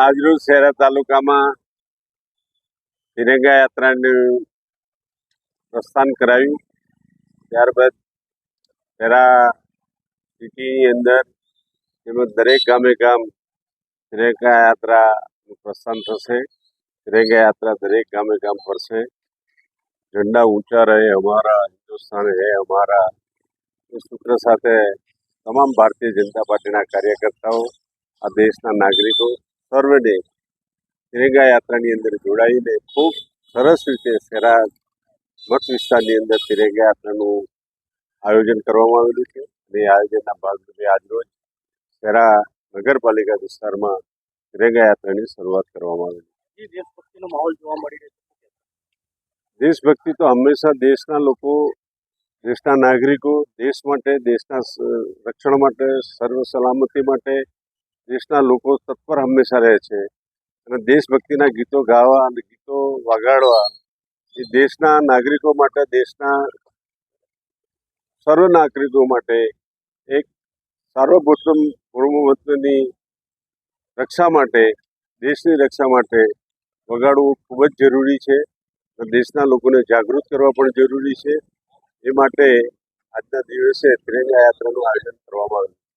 આજરોજ શહેરા તાલુકામાં તિરંગા યાત્રાનું પ્રસ્થાન કરાયું. ત્યારબાદ શહેરા સિટીની અંદર તેમજ દરેક ગામે ગામ તિરંગા યાત્રાનું પ્રસ્થાન થશે. તિરંગા યાત્રા દરેક ગામે ગામ ફરશે. ઝંડા ઊંચા રહે અમારા હિન્દુસ્તાન, હે અમારા. એ સૂત્ર સાથે તમામ ભારતીય જનતા પાર્ટીના કાર્યકર્તાઓ, આ દેશના નાગરિકો સર્વને રેગા યાત્રાની અંદર જોડાઈને ખૂબ સરસ રીતે શેરા મત વિસ્તારની અંદર રેગા યાત્રાનું આયોજન કરવામાં આવેલું છે. અને આયોજનના ભાગરૂપે આજરોજ શેરા નગરપાલિકા વિસ્તારમાં રેગા યાત્રાની શરૂઆત કરવામાં આવેલી દેશભક્તિનો માહોલ જોવા મળી રહ્યો છે. દેશભક્તિ તો હંમેશા દેશના લોકો દેશના નાગરિકો દેશ માટે દેશના રક્ષણ માટે સર્વ સલામતી માટે દેશના લોકો તત્પર હંમેશા રહે છે. અને દેશભક્તિના ગીતો ગાવા અને ગીતો વગાડવા એ દેશના નાગરિકો માટે, દેશના સર્વ નાગરિકો માટે એક સાર્વભૌમ પૂર્વમત્વની રક્ષા માટે, દેશની રક્ષા માટે વગાડવું ખૂબ જ જરૂરી છે. દેશના લોકોને જાગૃત કરવા પણ જરૂરી છે. એ માટે આજના દિવસે તિરંગા યાત્રાનું આયોજન કરવામાં આવ્યું.